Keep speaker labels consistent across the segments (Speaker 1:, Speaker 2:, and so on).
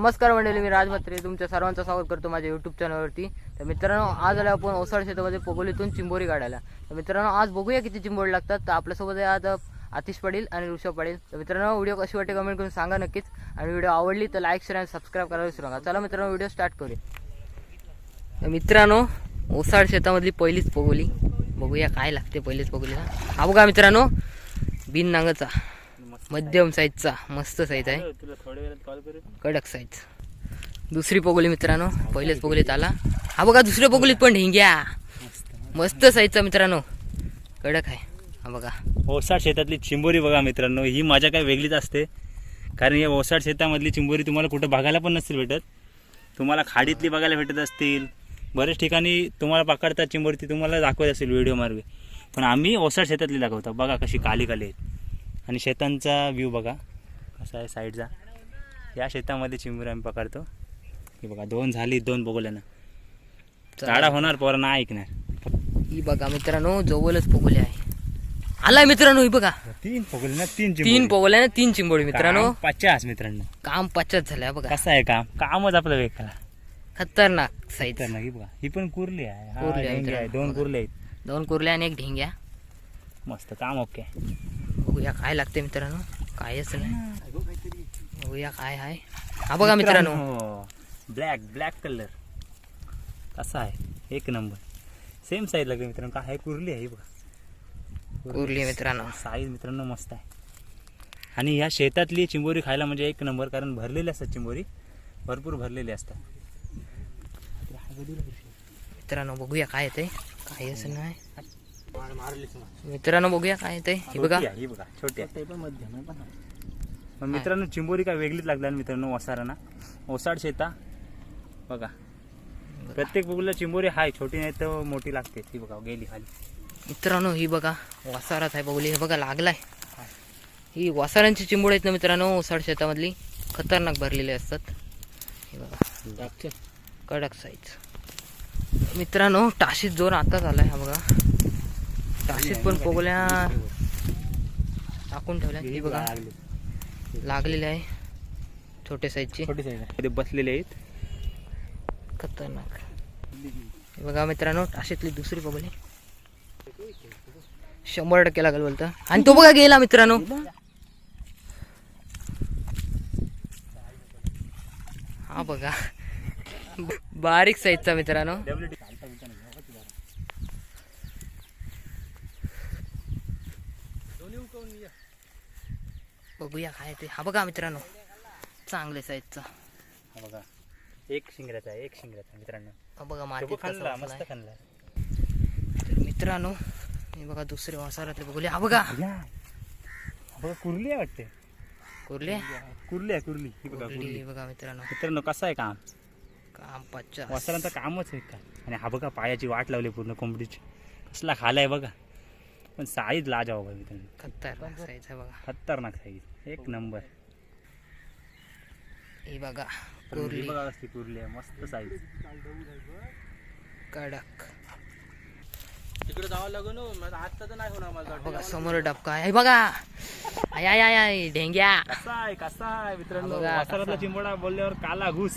Speaker 1: नमस्कार मंडळी मी राजमात्रे तुमच्या सर्वांचं स्वागत करतो माझ्या यूट्यूब चॅनलवरती तर मित्रांनो आज आलो आपण ओसाड शेतामध्ये पोगोलीतून चिंबोरी काढायला. तर मित्रांनो आज बघूया किती चिंबोरी लागतात. तर आपल्यासोबत आज आतिश पडेल आणि ऋषभ पडेल तर मित्रांनो व्हिडिओ कशी वाटते कमेंट करून सांगा नक्कीच. आणि व्हिडिओ आवडली तर लाईक शेअर आणि सबस्क्राईब करायला विसरू नका. चला मित्रांनो व्हिडिओ स्टार्ट करूया. तर मित्रांनो ओसाड शेतामधली पहिलीच पोगोली. बघूया काय लागते पहिलीच पोगोलीला. हा बघा मित्रांनो बिन नांगाचा मध्यम साईजचा मस्त साईज आहे.
Speaker 2: तुला थोड्या वेळात कॉल करू?
Speaker 1: कडक साईज दुसरी पोगोली मित्रांनो पहिल्याच पोगोलीत आला. हा बघा दुसऱ्या पोगोलीत पण ढिंग्या. मस्त साईजचा मित्रांनो. कडक आहे. हा बघा.
Speaker 2: ओसाड शेतातली चिंबोरी बघा मित्रांनो ही मजा काय वेगळीच असते. कारण या ओसाड शेतामधली चिंबोरी तुम्हाला कुठं बघायला पण नसतील भेटत. तुम्हाला खाडीतली बघायला भेटत असतील. बरेच ठिकाणी तुम्हाला पकडतात चिंबोरी ती तुम्हाला दाखवत असेल व्हिडिओ मार्गे. पण आम्ही ओसाड शेतातली दाखवतो. बघा कशी काली काली आहेत. आणि शेतांचा व्ह्यू बघा. कसा आहे साईडचा या शेतामध्ये चिंबोरी आम्ही पकडतो. ही बघा दोन झाली दोन बघल्यानं झाडा होणार पोरा ना ऐकणार.
Speaker 1: ही बघा मित्रांनो जवळच पोगोली आहे. आलाय मित्रांनो ही बघा.
Speaker 2: तीन पकडले ना तीन
Speaker 1: तीन पोगोल्या तीन चिंबोडी मित्रांनो.
Speaker 2: काम पचास मित्रांनो.
Speaker 1: काम पचास झाल्या बघा.
Speaker 2: कसं आहे काम? कामच आपलं वेगळा
Speaker 1: खतरनाक साईज
Speaker 2: तर नाही बघा. ही पण कुर्ली आहे. हा,
Speaker 1: कुर्ली आहे
Speaker 2: ढेंगे आहे.
Speaker 1: मित्रांनो.
Speaker 2: दोन कुर्ले आहेत.
Speaker 1: दोन कुर्ल्या आणि एक ढिंग्या.
Speaker 2: मस्त काम ओके
Speaker 1: बघूया काय लागते मित्रांनो? कायच नाही. बघूया काय आहे हा बघा मित्रांनो
Speaker 2: ब्लॅक ब्लॅक कलर कसा आहे? एक नंबर सेम साईज लागते मित्रांनो काय आहे? कुर्ली आहे बघा.
Speaker 1: कुर्ली मित्रांनो.
Speaker 2: साईज मित्रांनो मस्त आहे. आणि ह्या शेतातली चिंबोरी खायला म्हणजे एक नंबर कारण भरलेली असतात चिंबोरी. भरपूर भरलेली असतात.
Speaker 1: मित्रांनो बघूया काय येते काय असं नाही. मित्रांनो बघूया काय येते हे बघा.
Speaker 2: छोटी ही बघा छोटी आहे. मित्रांनो चिंबोरी काय वेगळीच लागल्या मित्रांनो ओसारांना. ओसाड शेता. बघा. प्रत्येक बघूला चिंबोरी हाय छोटी नाही तर मोठी लागते. ती बघा गेली खाली.
Speaker 1: मित्रांनो ही बघा वासारात आहे बघली. हे बघा लागलाय. ही वासारांची चिंबोड आहेत ना मित्रांनो ओसाड शेतामधली. खतरनाक भरलेली असतात. हे बघा कडक साईज मित्रांनो टाशीत जोर आताच आलाय हा बघा. टाशीत पण पोगल्या टाकून ठेवल्या ही बघा. लागलेली आहे. छोटे साईजची.
Speaker 2: छोटी साईज बसलेले आहेत.
Speaker 1: खतरनाक. बघा मित्रांनो टाशीतली दुसरी बघली शंभर टक्के लागेल बोलतं. आणि तो बघा गेला मित्रांनो. हा बघा. बारीक साईजचा मित्रांनो. बघूया काय ते. हा बघा मित्रांनो चांगले साईजचा.
Speaker 2: हा बघा. एक शिंगऱ्याचा आहे एक शिंगऱ्याचा मित्रांनो.
Speaker 1: हा बघा
Speaker 2: तो
Speaker 1: मातीत
Speaker 2: पण
Speaker 1: कसा
Speaker 2: खाल्ला. मस्त खाल्ला
Speaker 1: मित्रांनो हे बघा दुसरे वासारातले बघूले हा बघा.
Speaker 2: बघा कुर्ली आहे वाटते.
Speaker 1: कुर्ले?
Speaker 2: कुर्ली आहे कुर्ली. बघा कुर्ली
Speaker 1: बघा मित्रांनो.
Speaker 2: मित्रांनो कसं आहे काम?
Speaker 1: काम पच्चास
Speaker 2: वासरांचं कामच आहे काय आणि हा बघा पायाची वाट लावली पूर्ण कोंबडीची. कसला खालाय बघा. पण साईज लाजाव बघा मित्रांनो.
Speaker 1: खतरनाक साईज आहे बघा.
Speaker 2: खतरनाक साईज. एक नंबर.
Speaker 1: ही बघा
Speaker 2: कुर्ली. बघा कसली कुर्ली आहे मस्त साईज
Speaker 1: कडक.
Speaker 3: तिकडे जावं लागेल ना आता तर नाही होणार माझा.
Speaker 1: बघा समोर डबका आहे. हे बघा. आय आय आय आय ढेंग्या.
Speaker 2: कसा आहे कसा आहे मित्रांनो?
Speaker 1: बघा,
Speaker 2: वासरातला
Speaker 1: कसा.
Speaker 2: चिंबोडा बोलल्यावर काला घुस.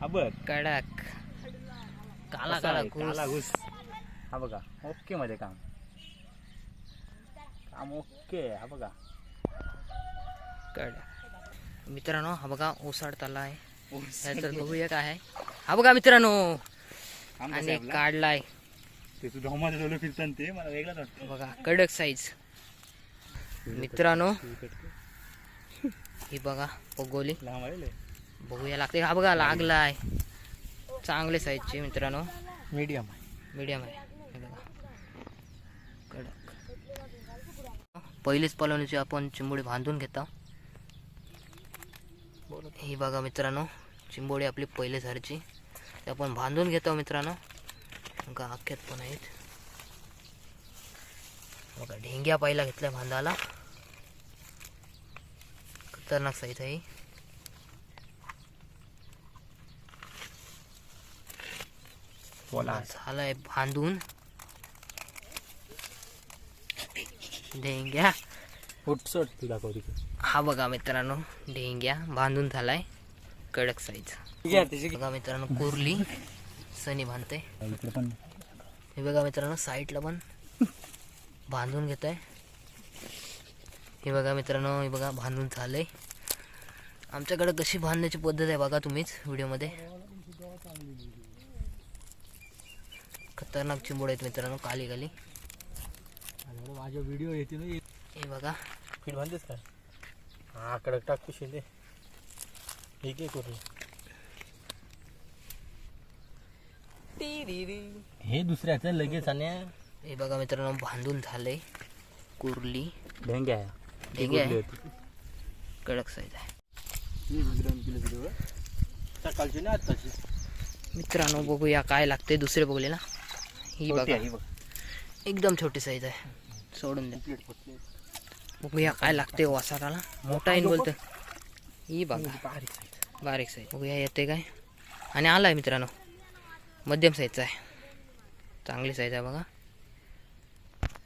Speaker 2: हा बघ.
Speaker 1: कडक. काला
Speaker 2: कसा
Speaker 1: काला
Speaker 2: आहे?
Speaker 1: घुस.
Speaker 2: काला घुस. हा बघा. ओके मध्ये काम. काम ओके हा बघा.
Speaker 1: कडक मित्रांनो हा बघा ओसाड तला आहे. त्याच्यात बघूया काय आहे. हा बघा मित्रांनो
Speaker 2: आहे
Speaker 1: आणि? काढलाय.
Speaker 2: ते तुझ्या ढोमाचे डोले फिरतात ते मला वेगळाच वाटतं.
Speaker 1: बघा कडक साईज मित्रांनो ही बघा पगोली.
Speaker 2: आहे.
Speaker 1: बघूया लागते. हा बघा लागलाय. चांगले साईजची मित्रांनो.
Speaker 3: मीडियम
Speaker 1: मीडियम आहे. हे बघा. कडक. पहिलीच पलवणीची आपण चिंबोडी बांधून घेतो. ही बघा मित्रांनो चिंबोडी आपली पहिले झाडची ते आपण बांधून घेतो मित्रांनो. बघा अख्यात पण आहेत. बघा ढेंग्या पहिला घेतल्या बांधाला. खतरनाक साईज आहे झालाय बांधून. ढेंग्या.
Speaker 2: उठसट तू दाखव
Speaker 1: हा बघा मित्रांनो ढेंग्या बांधून झालाय कडक साईज
Speaker 3: घ्या त्याची
Speaker 1: बघा मित्रांनो कुर्ली सनी बांधते.
Speaker 2: इकडे पण.
Speaker 1: हे बघा मित्रांनो साईडला पण बांधून घेत आहे हे बघा मित्रांनो हे बघा बांधून झालंय. आमच्याकडे कशी बांधण्याची पद्धत आहे बघा तुम्हीच व्हिडिओमध्ये. खतरनाक चिंबोड आहेत मित्रांनो काली काली
Speaker 3: माझ्या व्हिडिओ येते ना
Speaker 1: हे बघा.
Speaker 3: फीट बांधतेस का? हा कडक टाकतो शिंदे ठीक आहे करू हे दुसऱ्याचं लगेच आणि
Speaker 1: हे बघा मित्रांनो बांधून झालंय. कुर्ली.
Speaker 2: ढेंग्या आहे.
Speaker 1: ढेंगे आहे. कडक साईज आहे.
Speaker 3: सकाळची ना आत्ताची?
Speaker 1: मित्रांनो बघूया काय लागते दुसरे बघले ना. ही
Speaker 2: ही बघ.
Speaker 1: एकदम छोटी साईज आहे. सोडून द्या. बघूया काय लागते वासाराला मोठा येईन बोलतं ही बघा बारीक साईज बघूया येते काय आणि आलाय मित्रांनो मध्यम साईजचा आहे चांगली साईज आहे बघा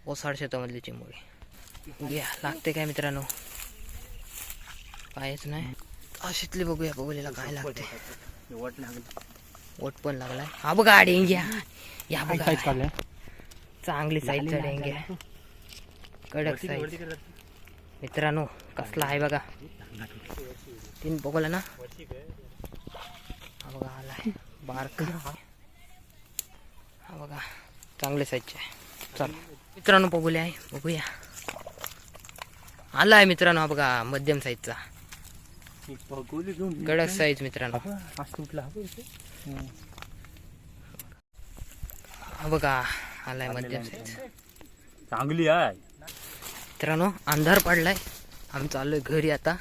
Speaker 1: ओसाड शेतामधली चिंबोळी बघूया लागते काय मित्रांनो कायच नाही अशीतली बघूया बघूलेला काय लागते
Speaker 2: वट लागलं.
Speaker 1: ओट पण लागलाय हा बघा डेंग्या या बघा चांगली साईजचा डेंग्या कडक साईज मित्रांनो कसला आहे बघा. तीन बघला ना. हा बघा आलाय बारक. हा बघा चांगले साईजचे आहे. चल मित्रांनो बघूले आहे. बघूया. आला आहे मित्रांनो हा बघा मध्यम साईजचा कडक साईज मित्रांनो. हा बघा आलाय मध्यम साईज
Speaker 2: चांगली आहे.
Speaker 1: मित्रांनो अंधार पडलाय. आम्ही चाललोय घरी आता.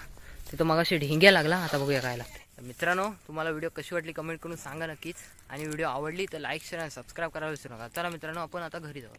Speaker 1: तिथं मग अशी लागला. आता बघूया काय लागते मित्रांनो तुम्हाला व्हिडिओ कशी वाटली कमेंट करून सांगा नक्कीच. आणि व्हिडिओ आवडली तर लाईक शेअर आणि सबस्क्राईब करायला विसरू नका. चला मित्रांनो आपण आता घरी जाऊ